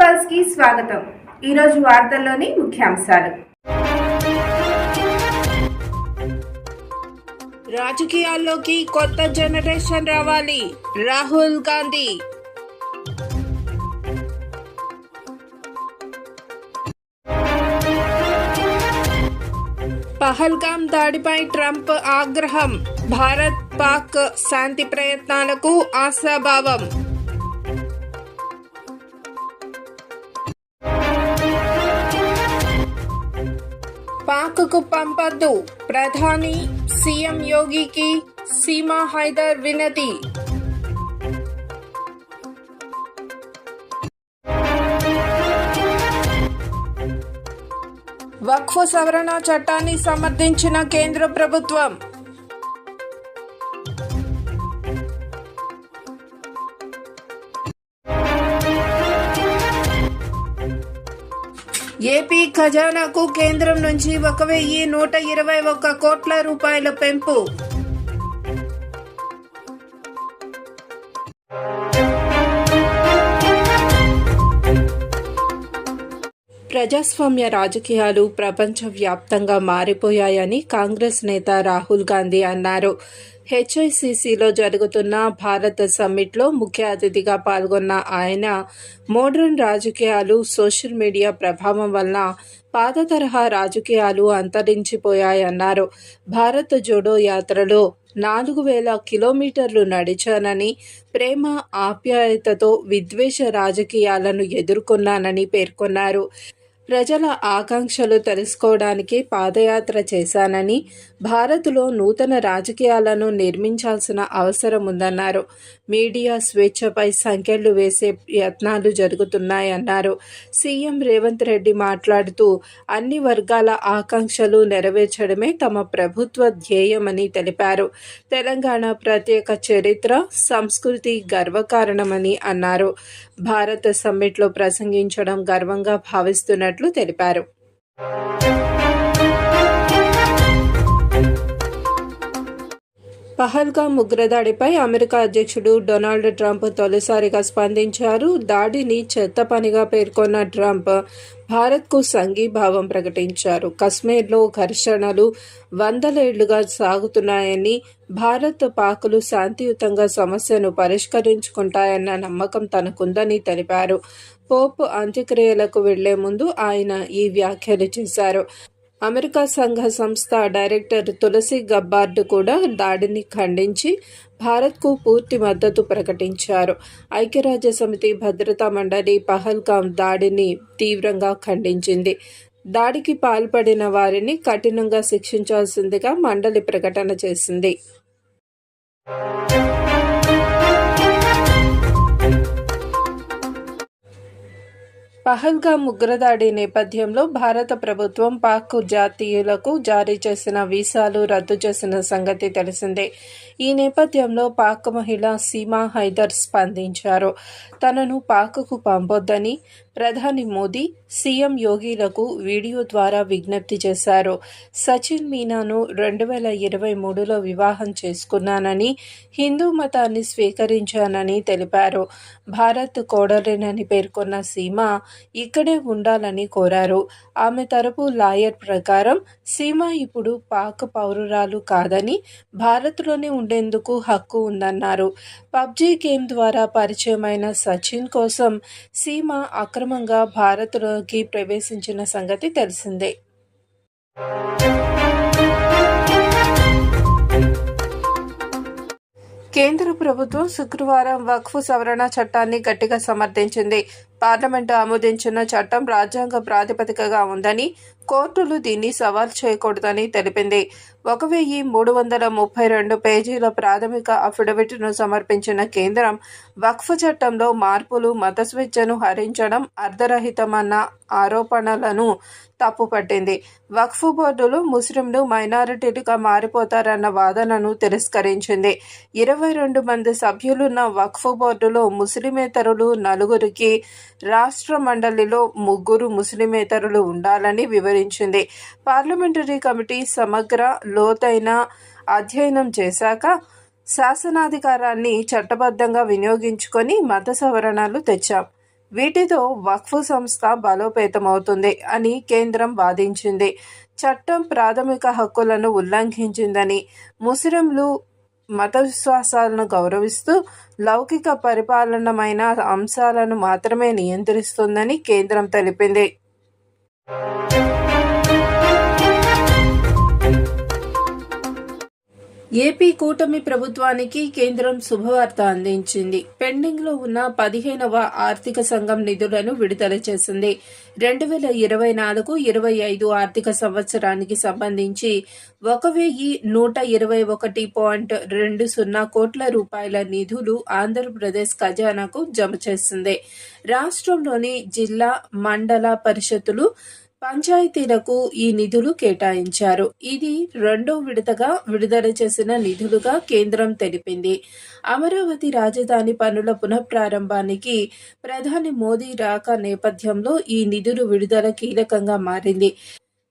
పల్స్కి స్వాగతం. ఈరోజు వార్తల్లోని ముఖ్యాంశాలు. రాజకీయాల్లోకి కొత్త జనరేషన్ రావాలి. రాహుల్ గాంధీ. పహల్గాం దాడిపై ట్రంప్ ఆగ్రహం. భారత్ పాక్ శాంతి ప్రయత్నాలకు ఆశాభావం. పాక్కు పంపద్దు. ప్రధాని సీఎం యోగికి సీమా హైదర్ వినతి. వక్ఫ్ సవరణ చట్టాన్ని సమర్థించిన కేంద్ర ప్రభుత్వం. ఏపీ ఖజానాకు కేంద్రం నుంచి ఒక వెయ్యి నూట ఇరవై ఒక్క కోట్ల రూపాయల పెంపు. ప్రజాస్వామ్య రాజకీయాలు ప్రపంచవ్యాప్తంగా మారిపోయాయని కాంగ్రెస్ నేత రాహుల్ గాంధీ అన్నారు. హెచ్ఐసిసిలో జరుగుతున్న భారత సమ్మిట్లో ముఖ్య అతిథిగా పాల్గొన్న ఆయన మోడ్రన్ రాజకీయాలు సోషల్ మీడియా ప్రభావం వలన పాత తరహా రాజకీయాలు అంతరించిపోయాయన్నారు. భారత జోడో యాత్రలో నాలుగు వేల కిలోమీటర్లు నడిచానని ప్రేమ ఆప్యాయతతో విద్వేష రాజకీయాలను ఎదుర్కొన్నానని పేర్కొన్నారు. ప్రజల ఆకాంక్షలు తెలుసుకోవడానికి పాదయాత్ర చేశానని భారత్లో నూతన రాజకీయాలను నిర్మించాల్సిన అవసరం ఉందన్నారు మీడియా స్వేచ్ఛపై సంఖ్యలు వేసే యత్నాలు జరుగుతున్నాయన్నారు. సీఎం రేవంత్ రెడ్డి మాట్లాడుతూ అన్ని వర్గాల ఆకాంక్షలు నెరవేర్చడమే తమ ప్రభుత్వ ధ్యేయమని తెలిపారు. తెలంగాణ ప్రత్యేక చరిత్ర సంస్కృతి గర్వకారణమని అన్నారు. భారత సమ్మిట్లో ప్రసంగించడం గర్వంగా భావిస్తున్నట్లు తెలిపారు. పహల్గాం ఉగ్రదాడిపై అమెరికా అధ్యక్షుడు డొనాల్డ్ ట్రంప్ తొలిసారిగా స్పందించారు. దాడిని చెత్త పనిగా పేర్కొన్న ట్రంప్ భారత్కు సంఘీభావం ప్రకటించారు. కశ్మీర్లో ఘర్షణలు వందలేళ్ళుగా సాగుతున్నాయని భారత్ పాకులు శాంతియుతంగా సమస్యను పరిష్కరించుకుంటాయన్న నమ్మకం తనకుందని తెలిపారు. పోప్ అంత్యక్రియలకు వెళ్ళే ముందు ఆయన ఈ వ్యాఖ్యలు చేశారు. అమెరికా సంఘ సంస్థ డైరెక్టర్ తులసి గబ్బార్డ్ కూడా దాడిని ఖండించి భారత్కు పూర్తి మద్దతు ప్రకటించారు. ఐక్యరాజ్య సమితి భద్రతా మండలి పహల్గాం దాడిని తీవ్రంగా ఖండించింది. దాడికి పాల్పడిన వారిని కఠినంగా శిక్షించాల్సిందిగా మండలి ప్రకటన చేసింది. పహల్గా ఉగ్రదాడి నేపథ్యంలో భారత ప్రభుత్వం పాక్ జాతీయులకు జారీ చేసిన వీసాలు రద్దు చేసిన సంగతి తెలిసిందే. ఈ నేపథ్యంలో పాక్ మహిళ సీమా హైదర్ స్పందించారు. తనను పాక్కు పంపొద్దని ప్రధాని మోదీ సీఎం యోగిలకు వీడియో ద్వారా విజ్ఞప్తి చేశారు. సచిన్ మీనాను రెండు వేల ఇరవై మూడులో వివాహం చేసుకున్నానని హిందూ మతాన్ని స్వీకరించానని తెలిపారు. భారత్ కోడలేనని పేర్కొన్న సీమ ఇక్కడే ఉండాలని కోరారు. ఆమె తరపు లాయర్ ప్రకారం సీమ ఇప్పుడు పాక్ పౌరురాలు కాదని భారత్లోనే ఉండేందుకు హక్కు ఉందన్నారు. పబ్జీ గేమ్ ద్వారా పరిచయమైన సచిన్ కోసం సీమ అక్రమంగా భారత్లోకి ప్రవేశించిన సంగతి తెలిసిందే. కేంద్ర ప్రభుత్వం శుక్రవారం వక్ఫ్ సవరణ చట్టాన్ని గట్టిగా సమర్థించింది. పార్లమెంటు ఆమోదించిన చట్టం రాజ్యాంగ ప్రాతిపదికగా ఉందని కోర్టులు దీన్ని సవాల్ చేయకూడదని తెలిపింది. ఒక వెయ్యి మూడు వందల ముప్పై రెండు పేజీల ప్రాథమిక అఫిడవిట్ను సమర్పించిన కేంద్రం వక్ఫ్ చట్టంలో మార్పులు మత స్వేచ్ఛను హరించడం అర్ధరహితమన్న ఆరోపణలను తప్పుపట్టింది. వక్ఫ్ బోర్డులు ముస్లింలు మైనారిటీలుగా మారిపోతారన్న వాదనను తిరస్కరించింది. ఇరవై రెండు మంది సభ్యులున్న వక్ఫ్ బోర్డులో ముస్లిమేతరులు నలుగురికి రాష్ట్ర మండలిలో ముగ్గురు ముస్లిమేతరులు ఉండాలని వివరించింది. పార్లమెంటరీ కమిటీ సమగ్ర లోతైన అధ్యయనం చేశాక శాసనాధికారాన్ని చట్టబద్ధంగా వినియోగించుకొని మత సవరణలు తెచ్చాం. వీటితో వక్ఫ్ సంస్థ బలోపేతమవుతుంది అని కేంద్రం వాదించింది. చట్టం ప్రాథమిక హక్కులను ఉల్లంఘించిందని ముస్లింలు మత విశ్వాసాలను గౌరవిస్తూ లౌకిక పరిపాలనమైన అంశాలను మాత్రమే నియంత్రిస్తుందని కేంద్రం తెలిపింది. ఏపీ కూటమి ప్రభుత్వానికి కేంద్రం శుభవార్త అందించింది. పెండింగ్లో ఉన్న పదిహేనవ ఆర్థిక సంఘం నిధులను విడుదల చేసింది. రెండు వేల ఇరవై నాలుగు ఇరవై ఐదు ఆర్థిక సంవత్సరానికి సంబంధించి ఒక వెయ్యి నూట ఇరవై ఒకటి పాయింట్ రెండు సున్నా కోట్ల రూపాయల నిధులు ఆంధ్రప్రదేశ్ ఖజానాకు జమ చేసింది. రాష్ట్రంలోని జిల్లా మండల పరిషత్తులు పంచాయతీలకు ఈ నిధులు కేటాయించారు. ఇది రెండో విడతగా విడుదల చేసిన నిధులుగా కేంద్రం తెలిపింది. అమరావతి రాజధాని పనుల పునఃప్రారంభానికి ప్రధాని మోదీ రాక నేపథ్యంలో ఈ నిధులు విడుదల కీలకంగా మారింది.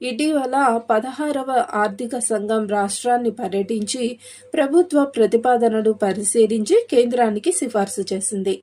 ఇటీవల పదహారవ ఆర్థిక సంఘం రాష్ట్రాన్ని పర్యటించి ప్రభుత్వ ప్రతిపాదనలు పరిశీలించి కేంద్రానికి సిఫార్సు చేసింది.